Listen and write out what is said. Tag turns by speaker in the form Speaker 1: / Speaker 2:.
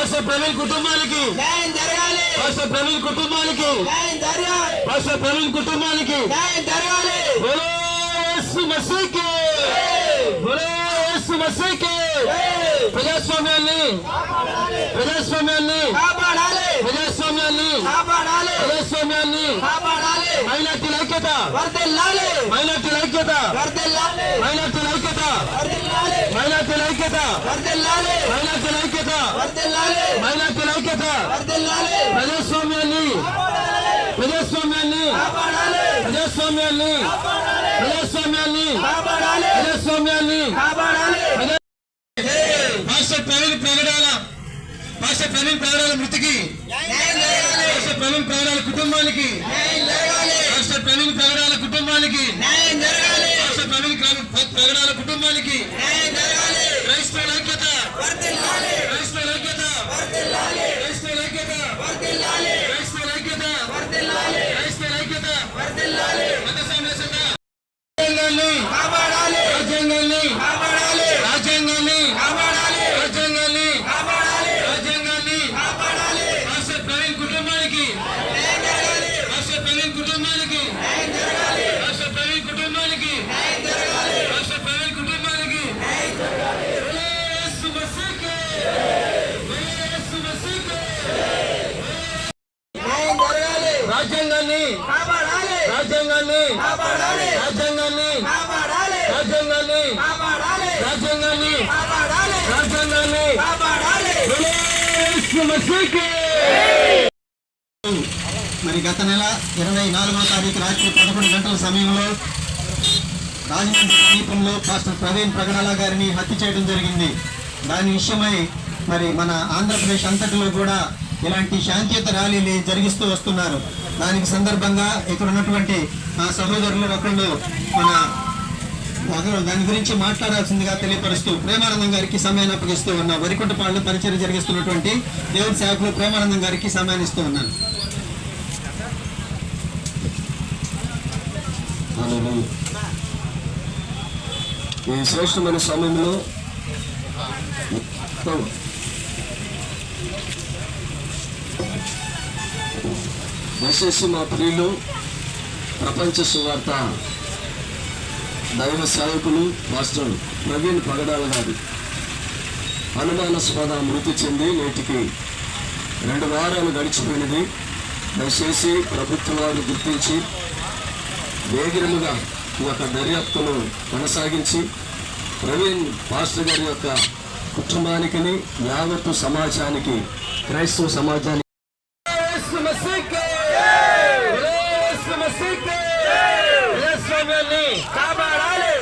Speaker 1: Pastor Praveen కుటుంబానికి.
Speaker 2: న్యాయం జరగాలి.
Speaker 1: పాస్టర్ ప్రవీణ్ కుటుంబానికి.
Speaker 2: న్యాయం జరగాలి.
Speaker 1: పాస్టర్ ప్రవీణ్ కుటుంబానికి.
Speaker 2: న్యాయం జరగాలి.
Speaker 1: బోలో యేసు మసీకి. బోలో యేసు మసీకి. ప్రజాస్వామ్యాన్ని ప్రజాస్వామ్యాన్ని
Speaker 2: కాపాడాలి.
Speaker 1: ప్రజాస్వామ్యాన్ని
Speaker 2: కాపాడాలి.
Speaker 1: ప్రజాస్వామ్యాన్ని.
Speaker 2: కాపాడాలి.
Speaker 1: మైనార్టీల ఐక్యత. మైనార్టీల ఐక్యత. మైనార్టీల ఐక్యత. మైనార్టీల ఐక్యత. మైనార్టీల ఐక్యత
Speaker 2: వర్దిల్లాలి
Speaker 1: మైనార్టీల ఐక్యత
Speaker 2: వర్దిల్లాలి
Speaker 1: ప్రజాస్వామ్యాన్ని ప్రజాస్వామ్యాన్ని ప్రజాస్వామ్యాన్ని ప్రజాస్వామ్యాన్ని ప్రజాస్వామ్యాన్ని. మాస్టర్ ప్రవీణ్ ప్రగడాల మాస్టర్ ప్రవీణ్ ప్రగడాల మృతికి మాస్టర్ ప్రవీణ్ ప్రగడాల కుటుంబానికి కుటుంబానికి
Speaker 2: న్యాయం జరగాలి
Speaker 1: మాస్టర్ ప్రవీణ్ కుటుంబానికి
Speaker 2: న్యాయం జరగాలి
Speaker 1: మాస్టర్ ప్రవీణ్ కుటుంబానికి
Speaker 2: న్యాయం జరగాలి
Speaker 1: మాస్టర్ ప్రవీణ్ కుటుంబానికి
Speaker 2: న్యాయం జరగాలి
Speaker 1: యేసు మసీకి యేసు మసీకి
Speaker 2: న్యాయం జరగాలి
Speaker 1: రాజ్యాంగాన్ని
Speaker 2: కాపాడాలి
Speaker 1: రాజ్యాంగాన్ని
Speaker 2: కాపాడాలి
Speaker 1: రాజ్యాంగాన్ని
Speaker 2: కాపాడాలి
Speaker 1: రాజ్యాంగాన్ని
Speaker 2: కాపాడాలి
Speaker 1: రాజ్యాంగాన్ని
Speaker 2: కాపాడాలి
Speaker 1: రాజ్యాంగాన్ని
Speaker 2: కాపాడాలి
Speaker 1: యేసు మసీకి
Speaker 3: మరి గత నెల ఇరవై నాలుగవ తారీఖు రాత్రి పదకొండు గంటల సమయంలో రాజమండ్రి సమీపంలో పాస్టర్ ప్రవీణ్ ప్రగడాల గారిని హత్య చేయడం జరిగింది. దాని విషయమై మరి మన ఆంధ్రప్రదేశ్ అంతటిలో కూడా ఇలాంటి శాంతియుత ర్యాలీలు జరిగిస్తూ వస్తున్నారు. దానికి సందర్భంగా ఇక్కడ ఉన్నటువంటి ఆ సహోదరులు ఒకళ్ళు మన దాని గురించి మాట్లాడాల్సిందిగా తెలియపరుస్తూ ప్రేమానందం గారికి సమయాన్ని అప్పగిస్తూ ఉన్నా. వరికుంటపాళ్ళు పరిచయం జరిగిస్తున్నటువంటి దేవుడి సేవకులు ప్రేమానందం గారికి సమయాన్ని ఇస్తూ ఉన్నాను
Speaker 1: ఈ శ్రేష్టమైన సమయంలో మొత్తం దయచేసి మా ప్రియులు ప్రపంచ సువార్త దైవ సేవకులు మాస్టర్ ప్రవీణ్ పగడాల గారు. అనుమానాస్పద మృతి చెంది నేటికి రెండు వారాలు గడిచిపోయినది. దయచేసి ప్రభుత్వం వారు గుర్తించి వేగిరముగా ఈ యొక్క దర్యాప్తును కొనసాగించి ప్రవీణ్ పాస్టర్ గారి యొక్క కుటుంబానికి యావత్తు సమాజానికి క్రైస్తవ సమాజానికి.
Speaker 2: కాపాడాలి!